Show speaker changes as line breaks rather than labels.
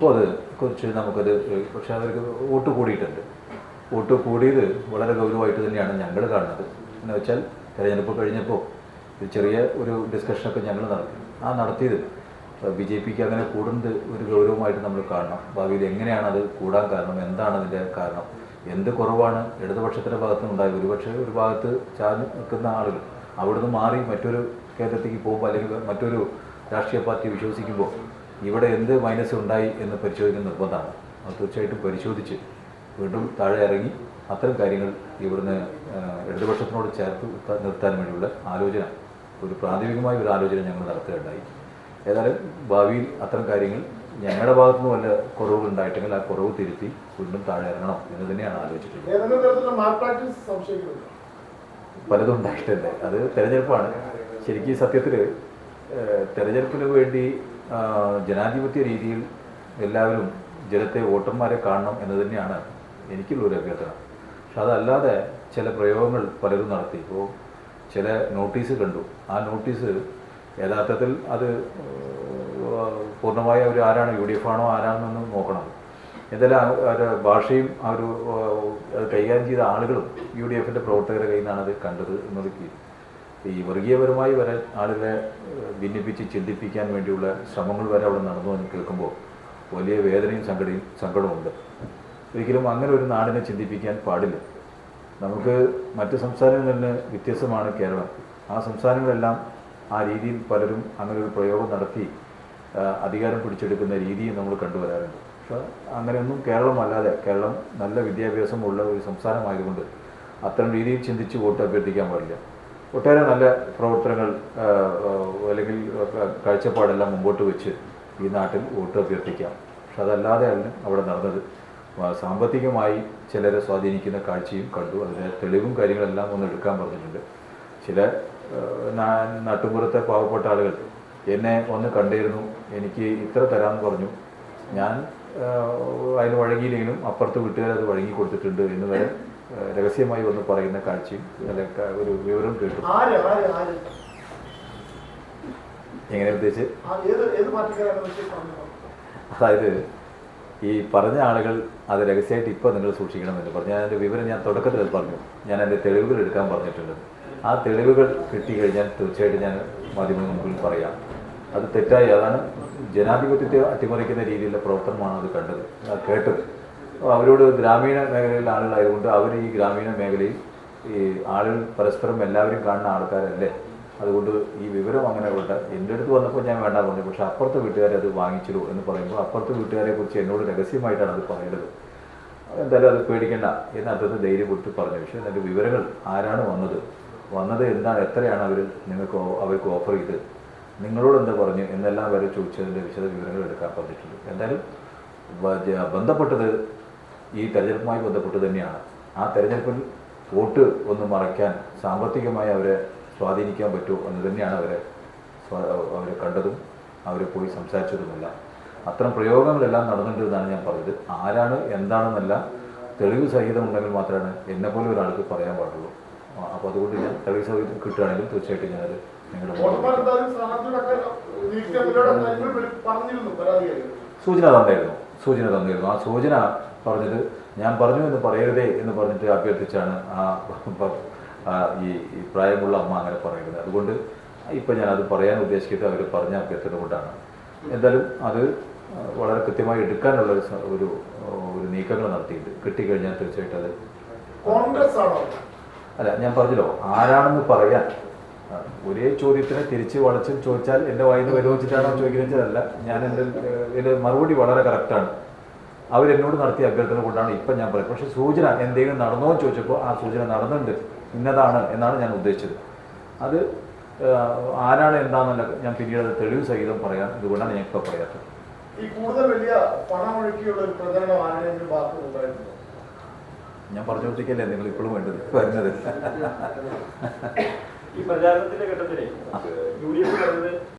ഇപ്പോൾ അത് കുറച്ച് നമുക്കത് പക്ഷേ അവർക്ക് വോട്ട് കൂടിയിട്ടുണ്ട്. വോട്ട് കൂടിയത് വളരെ ഗൗരവമായിട്ട് തന്നെയാണ് ഞങ്ങൾ കാണുന്നത്. എന്ന് വെച്ചാൽ തെരഞ്ഞെടുപ്പ് കഴിഞ്ഞപ്പോൾ ഒരു ചെറിയ ഒരു ഡിസ്കഷനൊക്കെ ഞങ്ങൾ നടത്തി. ആ നടത്തിയത് ബി ജെ പിക്ക് അങ്ങനെ കൂടുന്നത് ഒരു ഗൗരവമായിട്ട് നമ്മൾ കാണണം. ഭാവിയിൽ എങ്ങനെയാണ് അത് കൂടാൻ കാരണം എന്താണ് അതിന്റെ കാരണം എന്ത് കുറവാണ് ഇടതുപക്ഷത്തിന്റെ ഭാഗത്ത് നിന്നുണ്ടായത് ഒരുപക്ഷെ ഒരു ഭാഗത്ത് ചാഞ്ഞ് നിൽക്കുന്ന ആളുകൾ അവിടുന്ന് മാറി മറ്റൊരു കേന്ദ്രത്തേക്ക് പോകുമ്പോൾ അല്ലെങ്കിൽ മറ്റൊരു രാഷ്ട്രീയ പാർട്ടി വിശ്വസിക്കുമ്പോൾ ഇവിടെ എന്ത് മൈനസ് ഉണ്ടായി എന്ന് പരിശോധിക്കുന്ന നിർബന്ധമാണ്. അത് തീർച്ചയായിട്ടും പരിശോധിച്ച് വീണ്ടും താഴെ ഇറങ്ങി അത്തരം കാര്യങ്ങൾ ഇവിടുന്ന് ഇടതുപക്ഷത്തിനോട് ചേർത്ത് നിർത്താൻ- വേണ്ടിയുള്ള ആലോചന ഒരു പ്രാഥമികമായ ഒരു ആലോചന ഞങ്ങൾ നടത്തുകയുണ്ടായി. ഏതായാലും ഭാവിയിൽ അത്തരം കാര്യങ്ങൾ ഞങ്ങളുടെ ഭാഗത്തു നിന്ന് വല്ല കുറവുകൾ ഉണ്ടായിട്ടെങ്കിൽ ആ കുറവ് തിരുത്തി വീണ്ടും താഴെ ഇറങ്ങണം എന്ന് തന്നെയാണ് ആലോചിച്ചിട്ടുള്ളത്. പലതും ഉണ്ടായിട്ടുണ്ട്. അത് തെരഞ്ഞെടുപ്പാണ്. ശരിക്കും സത്യത്തിൽ തെരഞ്ഞെടുപ്പിന് വേണ്ടി ജനാധിപത്യ രീതിയിൽ എല്ലാവരും ജനത്തെ വോട്ടർമാരെ കാണണം എന്ന് തന്നെയാണ് എനിക്കുള്ളൊരു അഭ്യർത്ഥന. പക്ഷെ അതല്ലാതെ ചില പ്രയോഗങ്ങൾ പലരും നടത്തി. ഇപ്പോൾ ചില നോട്ടീസ് കണ്ടു. ആ നോട്ടീസ് യഥാർത്ഥത്തിൽ അത് പൂർണമായ ഒരു ആരാണ്? യു ഡി എഫ് ആണോ? ആരാണെന്നൊന്ന് നോക്കണം. എന്തായാലും അവരുടെ ഭാഷയും അത് കൈകാര്യം ചെയ്ത ആളുകളും യു ഡി എഫിന്റെ പ്രവർത്തകരുടെ കയ്യിൽ നിന്നാണ് അത് കണ്ടത് എന്നുള്ളത് ഈ വർഗീയപരമായി വരെ ആളുകളെ ഭിന്നിപ്പിച്ച് ചിന്തിപ്പിക്കാൻ വേണ്ടിയുള്ള ശ്രമങ്ങൾ വരെ അവിടെ നടന്നു എന്ന് കേൾക്കുമ്പോൾ വലിയ വേദനയും സങ്കടയും സങ്കടമുണ്ട് ഒരിക്കലും അങ്ങനെ ഒരു നാടിനെ ചിന്തിപ്പിക്കാൻ പാടില്ല. നമുക്ക് മറ്റ് സംസ്ഥാനങ്ങളിൽ നിന്ന് വ്യത്യസ്തമാണ് കേരളം. ആ സംസ്ഥാനങ്ങളെല്ലാം ആ രീതിയിൽ പലരും അങ്ങനെ ഒരു പ്രയോഗം നടത്തി അധികാരം പിടിച്ചെടുക്കുന്ന രീതിയും നമ്മൾ കണ്ടുവരാറുണ്ട്. പക്ഷേ അങ്ങനെയൊന്നും കേരളമല്ലാതെ കേരളം നല്ല വിദ്യാഭ്യാസമുള്ള ഒരു സംസ്ഥാനമായതുകൊണ്ട് അത്തരം രീതിയിൽ ചിന്തിച്ച് വോട്ട് അഭ്യർത്ഥിക്കാൻ പാടില്ല. ഒട്ടേറെ നല്ല പ്രവർത്തനങ്ങൾ അല്ലെങ്കിൽ കാഴ്ചപ്പാടെല്ലാം മുമ്പോട്ട് വെച്ച് ഈ നാട്ടിൽ വോട്ട് അഭ്യർത്ഥിക്കാം. പക്ഷെ അതല്ലാതെയാണ് അവിടെ നടന്നത്. സാമ്പത്തികമായി ചിലരെ സ്വാധീനിക്കുന്ന കാഴ്ചയും കണ്ടു. അതിന്റെ തെളിവും കാര്യങ്ങളെല്ലാം ഒന്ന് എടുക്കാൻ പറഞ്ഞിട്ടുണ്ട്. ചില നാട്ടുപുറത്തെ പാവപ്പെട്ട ആളുകൾ എന്നെ ഒന്ന് കണ്ടിരുന്നു എനിക്ക് ഇത്ര തരാമെന്ന് പറഞ്ഞു. ഞാൻ അതിന് വഴങ്ങിയില്ലെങ്കിലും അപ്പുറത്ത് വീട്ടുകാർ അത് വഴങ്ങി കൊടുത്തിട്ടുണ്ട് എന്ന് വരെ രഹസ്യമായി വന്ന് പറയുന്ന കാഴ്ചയും അല്ലെങ്കിൽ ഒരു വിവരം കേട്ടു. എങ്ങനെ ഉദ്ദേശിച്ച്
പറഞ്ഞത്?
അതായത് ഈ പറഞ്ഞ ആളുകൾ അത് രഹസ്യമായിട്ട് ഇപ്പോൾ നിങ്ങൾ സൂക്ഷിക്കണമെന്ന് പറഞ്ഞു ഞാൻ അതിന്റെ വിവരം ഞാൻ തുടക്കത്തിൽ അത് പറഞ്ഞു. ഞാൻ എന്റെ തെളിവുകൾ എടുക്കാൻ പറഞ്ഞിട്ടുണ്ട്. ആ തെളിവുകൾ കിട്ടിക്കഴിഞ്ഞാൽ തീർച്ചയായിട്ടും ഞാൻ മാധ്യമങ്ങൾ മുമ്പിൽ പറയാം. അത് തെറ്റായി. അതാണ് ജനാധിപത്യത്തെ അട്ടിമറിക്കുന്ന രീതിയിലുള്ള പ്രവർത്തനമാണ് അത് കണ്ടത് കേട്ടത്. അവരോട് ഗ്രാമീണ മേഖലയിലെ ആളുകളായതുകൊണ്ട് അവർ ഈ ഗ്രാമീണ മേഖലയിൽ ഈ ആളുകൾ പരസ്പരം എല്ലാവരും കാണുന്ന ആൾക്കാരല്ലേ? അതുകൊണ്ട് ഈ വിവരം അങ്ങനെ കൊണ്ട് എന്റെ അടുത്ത് വന്നപ്പോൾ ഞാൻ വേണ്ട പറഞ്ഞു. പക്ഷേ അപ്പുറത്തെ വീട്ടുകാരെ അത് വാങ്ങിച്ചിടൂ എന്ന് പറയുമ്പോൾ അപ്പുറത്തെ വീട്ടുകാരെ കുറിച്ച് എന്നോട് രഹസ്യമായിട്ടാണ് അത് പറയുന്നത് എന്തായാലും അത് പേടിക്കേണ്ട എന്ന് അദ്ദേഹത്തെ ധൈര്യം കൊടുത്ത് പറഞ്ഞു. പക്ഷേ അതിന്റെ വിവരങ്ങൾ ആരാണ് വന്നത്? വന്നത് എന്താണ്? എത്രയാണ് അവർ നിങ്ങൾക്ക് അവർക്ക് ഓഫർ ചെയ്ത്? നിങ്ങളോട് എന്താ പറഞ്ഞു? എന്നെല്ലാം വരെ ചോദിച്ചതിന്റെ വിശദ വിവരങ്ങൾ എടുക്കാൻ പറഞ്ഞിട്ടുണ്ട്. എന്തായാലും ബന്ധപ്പെട്ടത് ഈ തെരഞ്ഞെടുപ്പുമായി ബന്ധപ്പെട്ട് തന്നെയാണ്. ആ തെരഞ്ഞെടുപ്പിൽ വോട്ട് ഒന്ന് മറയ്ക്കാൻ സാമ്പത്തികമായി അവരെ സ്വാധീനിക്കാൻ പറ്റുമോ എന്ന് തന്നെയാണ് അവരെ അവരെ കണ്ടതും അവരെ പോയി സംസാരിച്ചതുമല്ല. അത്തരം പ്രയോഗങ്ങളെല്ലാം നടന്നിട്ടുണ്ട് എന്നാണ് ഞാൻ പറഞ്ഞത്. ആരാണ് എന്താണെന്നല്ല തെളിവ് സഹിതം ഉണ്ടെങ്കിൽ മാത്രമാണ് എന്നെപ്പോലെ ഒരാൾക്ക് പറയാൻ പാടുള്ളൂ. അപ്പോൾ അതുകൊണ്ട് ഞാൻ തെളിവ് സഹിതം കിട്ടുകയാണെങ്കിൽ തീർച്ചയായിട്ടും ഞാനത് നിങ്ങളുടെ സൂചന തന്നായിരുന്നു സൂചന തന്നിരുന്നു. ആ സൂചന പറഞ്ഞത് ഞാൻ പറഞ്ഞു എന്ന് പറയരുതേ എന്ന് പറഞ്ഞിട്ട് അഭ്യർത്ഥിച്ചാണ് ആ ഈ പ്രായമുള്ള അമ്മ അങ്ങനെ പറയുന്നത്. അതുകൊണ്ട് ഇപ്പം അത് പറയാൻ ഉദ്ദേശിക്കുന്നത് അവർ പറഞ്ഞ അഭ്യർത്ഥന കൊണ്ടാണ്. എന്തായാലും അത് വളരെ കൃത്യമായി എടുക്കാനുള്ള ഒരു ഒരു നീക്കങ്ങൾ നടത്തിയിട്ടുണ്ട്. കിട്ടിക്കഴിഞ്ഞാൽ തീർച്ചയായിട്ടും അത്
കോൺഗ്രസ് ആണോ
അല്ല ഞാൻ പറഞ്ഞല്ലോ ആരാണെന്ന് പറയാൻ ഒരേ ചോദ്യത്തിന് തിരിച്ച് വളച്ച് ചോദിച്ചാൽ എന്റെ വായിന്ന് വിരോധിച്ചിട്ടാണോ വരുവച്ചിട്ടാണോ ചോദിക്കുന്നതല്ല ഞാൻ എന്റെ എന്റെ മറുപടി വളരെ കറക്റ്റാണ് അവരെന്നോട് നടത്തിയ അഭ്യർത്ഥന കൊണ്ടാണ് ഇപ്പം ഞാൻ പറയുന്നത്. പക്ഷേ സൂചന എന്തെങ്കിലും നടന്നോ എന്ന് ചോദിച്ചപ്പോൾ ആ സൂചന നടന്നിട്ടുണ്ട്. ഇന്നതാണ് എന്നാണ് ഞാൻ ഉദ്ദേശിച്ചത്. അത് ആരാണ് എന്താണെന്നല്ല ഞാൻ പിന്നീട് അത് തെളിവ് സഹിതം പറയാം. ഇതുകൊണ്ടാണ് ഞാൻ ഇപ്പോൾ പറയാത്തത്.
ഈ കൂടുതൽ വലിയ പണമൊഴുക്കിയുള്ള ഒരു പ്രചരണം ആരുടെയെങ്കിലും ഭാഗത്ത്
ഞാൻ പറഞ്ഞുകൊണ്ടിരിക്കല്ലേ നിങ്ങൾ ഇപ്പോഴും വേണ്ടത്? വരുന്നത്
ഈ പ്രചാരണത്തിന്റെ ഘട്ടത്തിലെ. യു ഡി എഫ് പറഞ്ഞത്